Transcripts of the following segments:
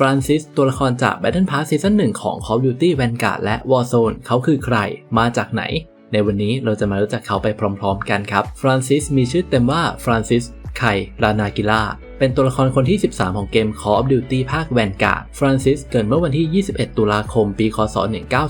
ฟรานซิสตัวละครจาก Battle Pass ซีซั่น1ของ Call of Duty Vanguard และ Warzone เขาคือใคร มาจากไหน ในวันนี้เราจะมารู้จักเขาไปพร้อมๆกันครับ ฟรานซิสมีชื่อเต็มว่าฟรานซิสไครานากิล่า เป็นตัวละครคนที่ 13 ของเกม Call of Duty ภาค Vanguard ฟรานซิสเกิดเมื่อวันที่ 21 ตุลาคม ปี คศ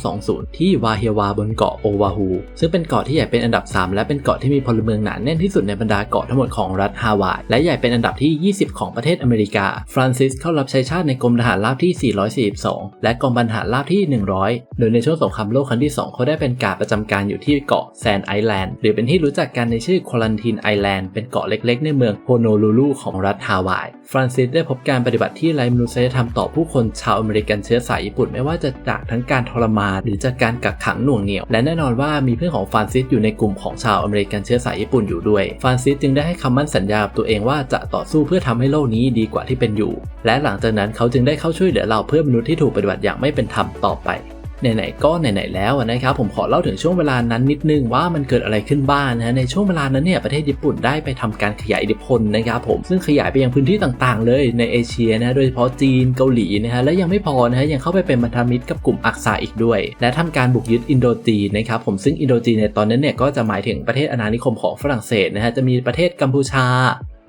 1920 ที่วาเฮวาบนเกาะโอวาฮูซึ่งเป็นเกาะที่ใหญ่เป็นอันดับ 3 และเป็นเกาะที่มีพลเมืองหนาแน่นที่สุดในบรรดาเกาะทั้งหมดของรัฐฮาวายและใหญ่เป็นอันดับที่ 20 ของประเทศอเมริกา ฟรานซิสเข้ารับใช้ชาติในกรมทหารราบที่ 442 และกองพันทหารราบที่ 100 โดยในช่วงสงครามโลกครั้งที่ 2 เขาได้เป็นการประจำการอยู่ที่เกาะแซนไอแลนด์หรือเป็นที่รู้จักกันในชื่อควอลันตินไอแลนด์เป็นเกาะเล็ก ๆ ในเมืองโฮโนลูลูของรัฐฮาวาย ฟรานซิสได้พบการปฏิบัติที่ไร้มนุษยธรรมต่อผู้คนชาวอเมริกันเชื้อสายญี่ปุ่นไม่ว่าจะจากทั้งการทรมานหรือจากการกักขังหน่วงเหนี่ยว และแน่นอนว่ามีเพื่อนของฟรานซิสอยู่ในกลุ่มของชาวอเมริกันเชื้อสายญี่ปุ่นอยู่ด้วย ฟรานซิสจึงได้ให้คำมั่นสัญญาตัวเองว่าจะต่อสู้เพื่อทำให้โลกนี้ดีกว่าที่เป็นอยู่ และหลังจากนั้นเขาจึงได้เข้าช่วยเหลือเราเพื่อมนุษย์ที่ถูกปฏิบัติอย่างไม่เป็นธรรมต่อไป ไหนๆก็ไหนๆแล้วนะครับผมขอเล่าถึงช่วงเวลานั้นนิดนึงว่ามันเกิดอะไรขึ้นบ้างนะในช่วงเวลานั้นเนี่ยประเทศญี่ปุ่นได้ไปทำการขยายอิทธิพลนะครับผมซึ่งขยายไปยังพื้นที่ต่างๆ เลยในเอเชียนะโดยเฉพาะจีนเกาหลีนะฮะและยังไม่พอนะฮะยังเข้าไปเป็นมัธมิตรกับกลุ่มอักษาอีกด้วย และทำการบุกยึดอินโดจีนนะครับผมซึ่งอินโดจีนในตอนนั้นเนี่ยก็จะหมายถึงประเทศอาณานิคมของฝรั่งเศสนะฮะจะมีประเทศกัมพูชา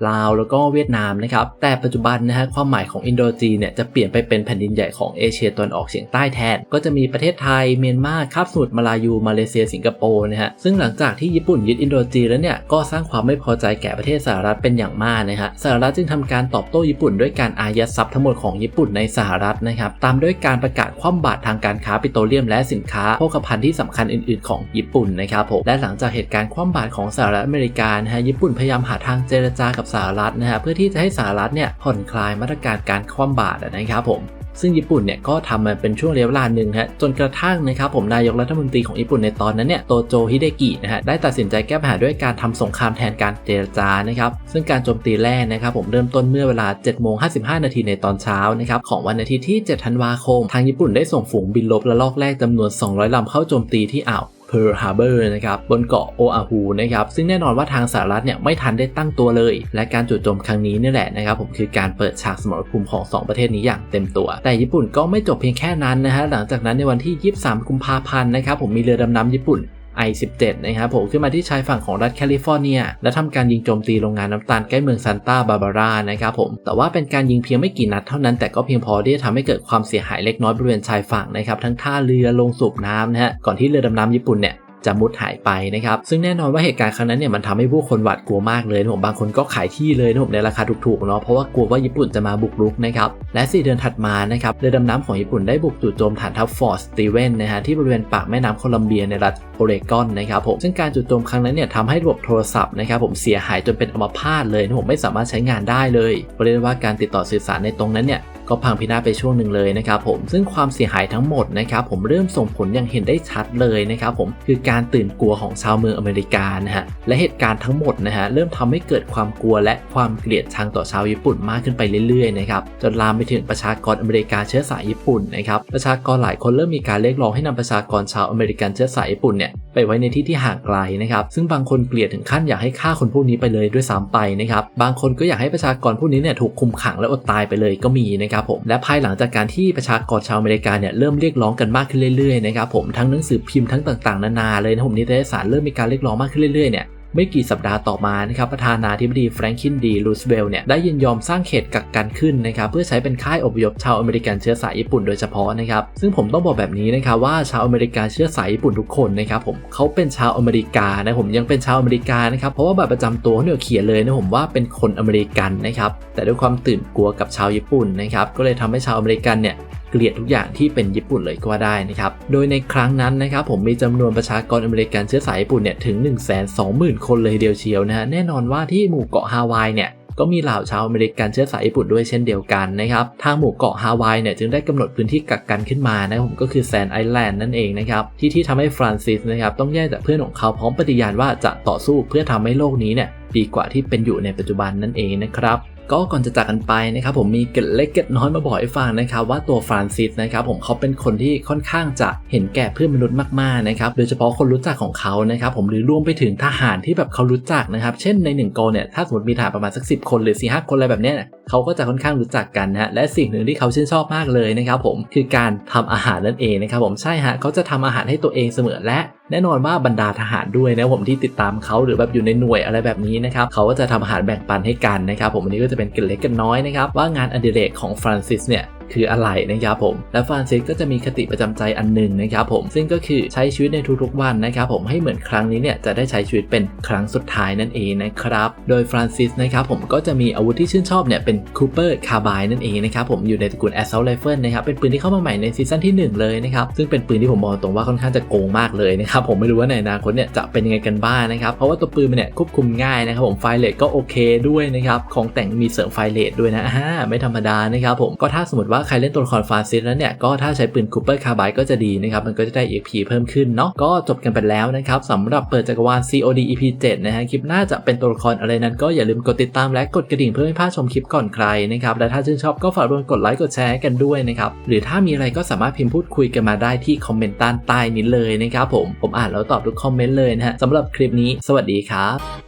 ลาว แล้วก็เวียดนามนะครับ แต่ปัจจุบันนะฮะความหมายของอินโดจีนเนี่ยจะเปลี่ยนไปเป็นแผ่นดินใหญ่ของเอเชียตะวันออกเฉียงใต้แทน ก็จะมีประเทศไทย เมียนมาคาบสมุทรมาลายู มาเลเซีย สิงคโปร์นะฮะ ซึ่งหลังจากที่ญี่ปุ่นยึดอินโดจีนแล้วเนี่ย ก็สร้างความไม่พอใจแก่ประเทศสหรัฐเป็นอย่างมากนะฮะ สหรัฐจึงทำการตอบโต้ญี่ปุ่นด้วยการอายัดทรัพย์ทั้งหมดของญี่ปุ่นในสหรัฐนะครับ ตามด้วยการประกาศคว่ำบาตรทางการค้าปิโตรเลียม และสินค้าโภคภัณฑ์ที่สำคัญอื่น ๆของญี่ปุ่นนะครับผม และหลังจากเหตุการณ์คว่ำบาตรของสหรัฐอเมริกานะฮะ ญี่ปุ่นพยายามหาทางเจรจากับสหรัฐนะฮะเพื่อที่จะให้สหรัฐเนี่ยผ่อนคลายมาตรการการคว่ำบาตรนะครับผมซึ่งญี่ปุ่นเนี่ยก็ทำมาเป็นช่วงระยะเวลาหนึ่งฮะจนกระทั่งนะครับผมนายกรัฐมนตรีของญี่ปุ่นในตอนนั้นเนี่ยโตโจฮิเดกินะฮะได้ตัดสินใจแก้ปัญหาด้วยการทำสงครามแทนการเจรจานะครับซึ่งการโจมตีแรกนะครับผมเริ่มต้นเมื่อเวลา7โมง55 นาทีในตอนเช้านะครับของวันอาทิตย์ที่ 7 ธันวาคม ทางญี่ปุ่นได้ส่งฝูงบินลบและลอกแรกจำนวน 200ลำเข้าโจมตีที่อ่าว เพิร์ลฮาร์เบอร์นะครับบนเกาะโออาฮูนะครับซึ่งแน่นอนว่าทางสหรัฐเนี่ยไม่ทันได้ตั้งตัวเลย และการจู่โจมครั้งนี้นี่แหละนะครับผมคือการเปิดฉากสมรภูมิของ 2 ประเทศนี้อย่างเต็มตัว แต่ญี่ปุ่นก็ไม่จบเพียงแค่นั้นนะฮะหลังจากนั้นในวันที่ 23 กุมภาพันธ์นะครับผมมีเรือดำน้ำญี่ปุ่น I-17 นะครับผมขึ้นมาที่ชายฝั่งของรัฐแคลิฟอร์เนีย และทำการยิงโจมตีโรงงานน้ำตาลใกล้เมืองซานตาบาบารานะครับผมแต่ว่าเป็นการยิงเพียงไม่กี่นัดเท่านั้นแต่ก็เพียงพอที่จะทำให้เกิดความเสียหายเล็กน้อยบริเวณชายฝั่งนะครับทั้งท่าเรือลงสูบน้ำนะฮะก่อนที่เรือดำน้ำญี่ปุ่นเนี่ย จะมุดหายไปนะครับ ซึ่งแน่นอนว่าเหตุการณ์ครั้งนั้นเนี่ยมันทำให้ผู้คนหวาดกลัวมากเลยนะผมบางคนก็ขายที่เลยนะผมในราคาถูกๆเนาะเพราะว่ากลัวว่าญี่ปุ่นจะมาบุกรุกนะครับและ 4 เดือนถัดมานะครับเรือดำน้ำของญี่ปุ่นได้บุกจู่โจมฐานทัพฟอร์สตีเวนนะฮะที่บริเวณปากแม่น้ำโคลัมเบียในรัฐโอเรกอนนะครับผมซึ่งการจู่โจมครั้งนั้นเนี่ยทำให้ระบบโทรศัพท์นะครับผมเสียหายจนเป็นอัมพาตเลยนะผมไม่สามารถใช้งานได้เลยเรียกว่าการติดต่อสื่อสารในตรงนั้นเนี่ย ก็พังพินาศไปช่วงหนึ่งเลยนะครับผมซึ่งความเสียหายทั้งหมดนะครับผมเริ่มส่งผลอย่างเห็นได้ชัดเลยนะครับผมคือการตื่นกลัวของชาวเมืองอเมริกานะฮะและเหตุการณ์ทั้งหมดนะฮะเริ่มทำให้เกิดความกลัวและความเกลียดชังต่อชาวญี่ปุ่นมากขึ้นไปเรื่อยๆนะครับจนลามไปถึงประชากรอเมริกาเชื้อสายญี่ปุ่นนะครับประชากรหลายคนเริ่มมีการเรียกร้องให้นำประชากรชาวอเมริกันเชื้อสายญี่ปุ่นเนี่ย ไปไว้ในที่ที่ห่างไกลนะครับ ซึ่งบางคนเกลียดถึงขั้นอยากให้ฆ่าคนพวกนี้ไปเลยด้วยซ้ำไปนะครับ บางคนก็อยากให้ประชากรพวกนี้เนี่ยถูกคุมขังและอดตายไปเลยก็มีนะครับผม และภายหลังจากการที่ประชากรชาวอเมริกาเนี่ยเริ่มเรียกร้องกันมากขึ้นเรื่อยๆนะครับผม ทั้งหนังสือพิมพ์ทั้งต่างๆนานาเลยนะผมนิตยสารเริ่มมีการเรียกร้องมากขึ้นเรื่อยๆเนี่ย ไม่กี่สัปดาห์ต่อมานะครับประธานาธิบดีแฟรงคินดีรูสเวลล์เนี่ยได้ยินยอมสร้างเขตกักกันขึ้นนะครับเพื่อใช้เป็นค่ายอพยพชาวอเมริกันเชื้อสายญี่ปุ่นโดยเฉพาะนะครับซึ่งผมต้องบอกแบบนี้นะครับว่าชาวอเมริกันเชื้อสายญี่ปุ่นทุกคนนะครับผมเขาเป็นชาวอเมริกานะผมยังเป็นชาวอเมริกานะครับเพราะว่าบัตรประจำตัวเนี่ยเขียนเลยนะผมว่าเป็นคนอเมริกันนะครับแต่ด้วยความตื่นกลัวกับชาวญี่ปุ่นนะครับก็เลยทำให้ชาวอเมริกันเนี่ย เกลียดทุกอย่างที่เป็นญี่ปุ่นเลยก็ว่าได้นะครับ โดยในครั้งนั้นนะครับผมมีจำนวนประชากรอเมริกันเชื้อสายญี่ปุ่นเนี่ยถึง 1 2 0 0 0 0 คนเลยเดียวเชียวนะฮะแน่นอนว่าที่หมู่เกาะฮาวายเนี่ยก็มีเหล่าชาวอเมริกันเชื้อสายญี่ปุ่นด้วยเช่นเดียวกันนะครับ ทางหมู่เกาะฮาวายเนี่ยจึงได้กำหนดพื้นที่กักกันขึ้นมานะผมก็คือแซนไอแลนด์นั่นเองนะครับ ที่ที่ทำให้ฟรานซิสนะครับต้องแยกจากเพื่อนของเขาพร้อมปฏิญาณว่าจะต่อสู้เพื่อทำให้โลกนี้เนี่ยดีกว่าที่เป็นอยู่ในปัจจุบันนั่นเองนะครับ ก็ก่อนจะจากกันไปนะครับผมมีเกร็ดเล็กเกร็ดน้อยมาบอกให้ฟังนะครับว่าตัวฟรานซิสนะครับผมเขาเป็นคนที่ค่อนข้างจะเห็นแก่เพื่อนมนุษย์มากๆนะครับโดยเฉพาะคนรู้จักของเขานะครับผมหรือรวมไปถึงทหารที่แบบเขารู้จักนะครับเช่นในหนึ่งกองเนี่ยถ้าสมมติมีทหารประมาณสักสิคนหรือ4ีหคนอะไรแบบเนี้ยเขาก็จะค่อนข้างรู้จักกันนะฮะและสิ่งหนึ่งที่เขาชื่นชอบมากเลยนะครับผมคือการทำอาหารนั่นเองนะครับผมใช่ฮะเขาจะทำอาหารให้ตัวเองเสมอและ แน่นอนว่าบรรดาทหารด้วยนะผมที่ติดตามเขาหรือแบบอยู่ในหน่วยอะไรแบบนี้นะครับเขาก็จะทำอาหารแบ่งปันให้กันนะครับผมอันนี้ก็จะเป็นเกล็ดเล็กกันน้อยนะครับว่างานอดิเรกของฟรานซิสเนี่ย คืออะไรนะครับผม และฟรานซิสก็จะมีคติประจำใจอันหนึ่งนะครับผม ซึ่งก็คือใช้ชีวิตในทุกๆวันนะครับผมให้เหมือนครั้งนี้เนี่ยจะได้ใช้ชีวิตเป็นครั้งสุดท้ายนั่นเองนะครับ โดยฟรานซิสนะครับผมก็จะมีอาวุธที่ชื่นชอบเนี่ยเป็นคูเปอร์คาบายนั่นเองนะครับผมอยู่ในตระกูล Assault Rifle นะครับเป็นปืนที่เข้ามาใหม่ในซีซั่นที่ 1 เลยนะครับซึ่งเป็นปืนที่ผมมองตรงว่าค่อนข้างจะโกงมากเลยนะครับผมไม่รู้ว่าในอนาคตเนี่ยจะเป็นยังไงกันบ้างนะครับเพราะว่าตัวปืนมันเนี่ยควบคุมง่ายนะครับผมไฟเลทก็โอเคด้วยนะครับของแต่งมีเสริมไฟเลทด้วยนะฮะไม่ธรรมดานะครับผมก็ถ้าสมมติว่าาใครเล่นตัวละครฟาซิสแล้วเนี่ยก็ถ้าใช้ปืนคูเปอร์คาร์ไบก็จะดีนะครับมันก็จะได้ EP เพิ่มขึ้นเนาะก็จบกันไปแล้วนะครับสำหรับเปิดจักรวาล COD EP 7นะฮะคลิปหน้าจะเป็นตัวละครอะไรนั้นก็อย่าลืมกดติดตามและกดกระดิ่งเพื่อไม่พลาดชมคลิปก่อนใครนะครับและถ้าชื่นชอบก็ฝากรวมกดไลค์กดแชร์กันด้วยนะครับหรือถ้ามีอะไรก็สามารถพิมพ์พูดคุยกันมาได้ที่คอมเมนต์ใต้นี้เลยนะครับผมผมอ่านแล้วตอบทุกคอมเมนต์เลยนะฮะสำหรับคลิปนี้ สวัสดีครับ